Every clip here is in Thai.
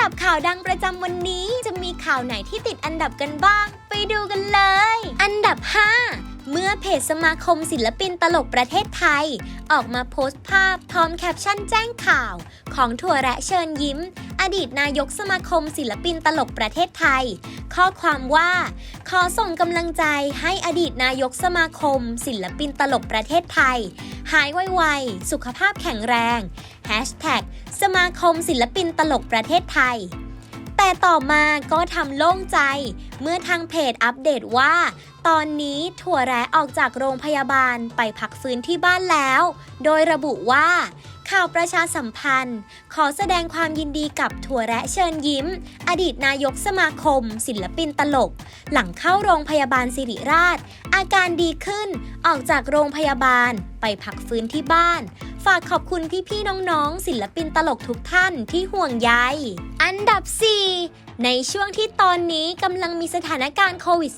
ดับข่าวดังประจำวันนี้ จะมีข่าวไหนที่ติดอันดับกันบ้าง ไปดูกันเลย อันดับ 5 เมื่อเพจสมาคมศิลปินตลกประเทศไทย ออกมาโพสต์ภาพพร้อมแคปชั่นแจ้งข่าว ของถั่วแระเชิญยิ้ม อดีตนายกสมาคมศิลปินตลกประเทศไทย ข้อความว่า ขอส่งกำลังใจให้อดีตนายกสมาคม ศิลปินตลกประเทศไทย หายไวๆสุขภาพแข็งแรง Hashtag สมาคมศิลปินตลกประเทศไทยแต่ต่อมาก็ทำโล่งใจ เมื่อทางเพจอัปเดตว่า ตอนนี้ถั่วแระออกจากโรงพยาบาลไปพักฟื้นที่บ้านแล้ว โดยระบุว่า ข่าวประชาสัมพันธ์ ขอแสดงความยินดีกับถั่วแระเชิญยิ้ม อดีตนายกสมาคม ศิลปินตลก หลังเข้าโรงพยาบาลสิริราช อาการดีขึ้นออกจากโรงพยาบาลไปพักฟื้นที่บ้าน ฝากขอบคุณพี่ๆน้องๆ ศิลปินตลกทุกท่านที่ห่วงใย อันดับ 4 ในช่วงที่ตอนนี้กำลังมีสถานการณ์โควิด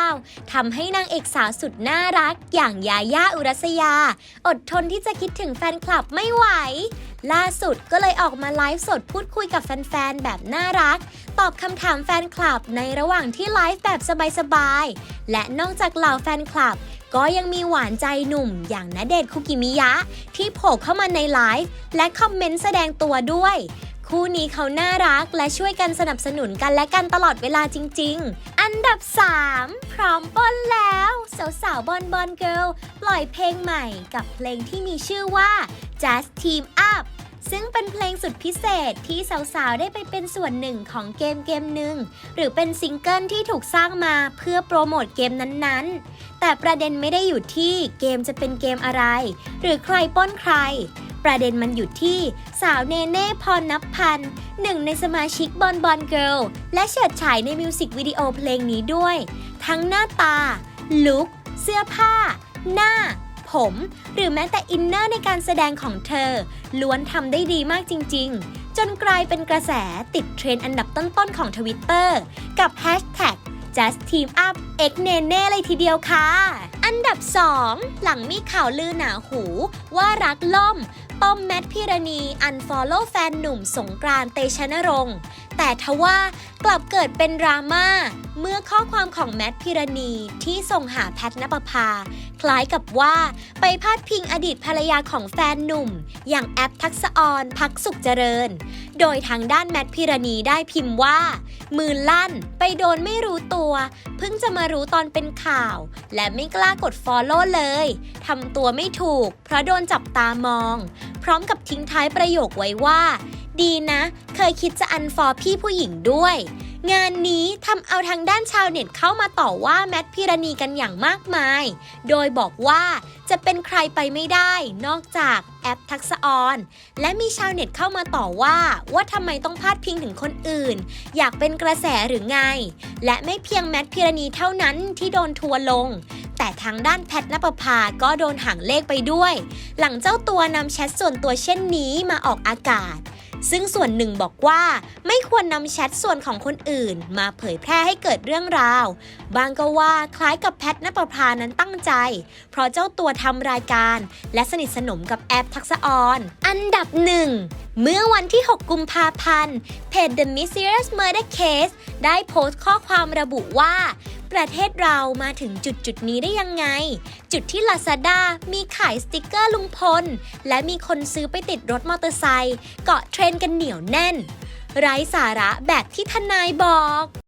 -19 ทำให้นางเอกสาวสุดน่ารัก อย่างยาย่าอุรัสยา อดทนที่จะคิดถึงแฟนคลับไม่ไหว ล่าสุดก็เลยออกมาไลฟ์สดพูดคุยกับแฟนๆ แบบน่ารัก ตอบคำถามแฟนคลับในระหว่างที่ไลฟ์แบบสบายๆ และนอกจากเหล่าแฟนคลับก็ยังมีหวานใจหนุ่มอย่างณเดชน์คุกิมิยะ ที่โผล่เข้ามาในไลฟ์และคอมเมนต์แสดงตัวด้วย คู่นี้เขาน่ารักและช่วยกันสนับสนุนกันและกันตลอดเวลาจริง ๆ อันดับ 3 พร้อมป้นแล้ว สาวๆบอลบอลเกิลปล่อยเพลงใหม่กับเพลงที่มีชื่อว่า Just Team Up ซึ่งเป็นเพลงสุดพิเศษที่สาวๆ ได้ไปเป็นส่วนหนึ่งของเกมเกมหนึ่ง หรือเป็นซิงเกิลที่ถูกสร้างมาเพื่อโปรโมทเกมนั้นๆ แต่ประเด็นไม่ได้อยู่ที่เกมจะเป็นเกมอะไร หรือใครป้นใคร ประเด็นมันอยู่ที่สาวเนเน่พรนับพันหนึ่งในสมาชิกบอลบอลเกิลและเฉิดฉายในมิวสิกวิดีโอเพลงนี้ด้วย ทั้งหน้าตา ลุคเสื้อผ้า หน้า ผม หรือแม้แต่อินเนอร์ในการแสดงของเธอ ล้วนทำได้ดีมากจริง ๆ จนกลายเป็นกระแสติดเทรนด์อันดับต้นๆของทวิตเตอร์กับ Hashtag just team up x เนเน่เลยทีเดียวค่ะ อันดับ 2 หลังมีข่าวลือหนาหู ว่ารักล่ม ป้อมแมทพิรณี อันฟอลโล่แฟนหนุ่มสงกรานต์เตชะนรงค์ แต่ทว่ากลับเกิดเป็นดราม่าเมื่อข้อความของแมทพิรณีที่ส่งหาแพทนปภา คล้ายกับว่าไปพาดพิงอดีตภรรยาของแฟนหนุ่ม อย่างแอปทักษออนพักสุขเจริญ โดยทางด้านแมทพิรณีได้พิมพ์ว่า มือลั่นไปโดนไม่รู้ตัว เพิ่งจะมารู้ตอนเป็นข่าว และไม่กล้ากด Follow เลยทำตัวไม่ถูก เพราะโดนจับตามอง พร้อมกับทิ้งท้ายประโยคไว้ว่า ดีนะ เคยคิดจะอันฟอพี่ผู้หญิงด้วย งานนี้ทำเอาทางด้านชาวเน็ตเข้ามาต่อว่าแมทพิรณีกันอย่างมากมาย โดยบอกว่าจะเป็นใครไปไม่ได้ นอกจากแอปทักษออน และมีชาวเน็ตเข้ามาต่อว่าว่าทำไมต้องพาดพิงถึงคนอื่น อยากเป็นกระแสหรือไง และไม่เพียงแมทพิรณีเท่านั้นที่โดนทัวลงแต่ทางด้านแพทนปภาก็โดนหางเลขไปด้วย หลังเจ้าตัวนำแชทส่วนตัวเช่นนี้มาออกอากาศ ซึ่งส่วนหนึ่งบอกว่า ไม่ควรนำแชทส่วนของคนอื่น มาเผยแพร่ให้เกิดเรื่องราว บางก็ว่าคล้ายกับแพทนปภานั้นตั้งใจ เพราะเจ้าตัวทำรายการ และสนิทสนมกับแอปทักษะออน อันดับหนึ่งเมื่อวันที่ 6 กุมภาพันธ์เพจ The Mysterious Murder Case ได้โพสต์ข้อความระบุว่า ประเทศเรามาถึงจุดจุดนี้ได้ยังไง จุดที่ Lazada มีขายสติกเกอร์ลุงพล และมีคนซื้อไปติดรถมอเตอร์ไซค์เกาะเทรนกันเหนียวแน่น ไร้สาระแบบที่ทนายบอก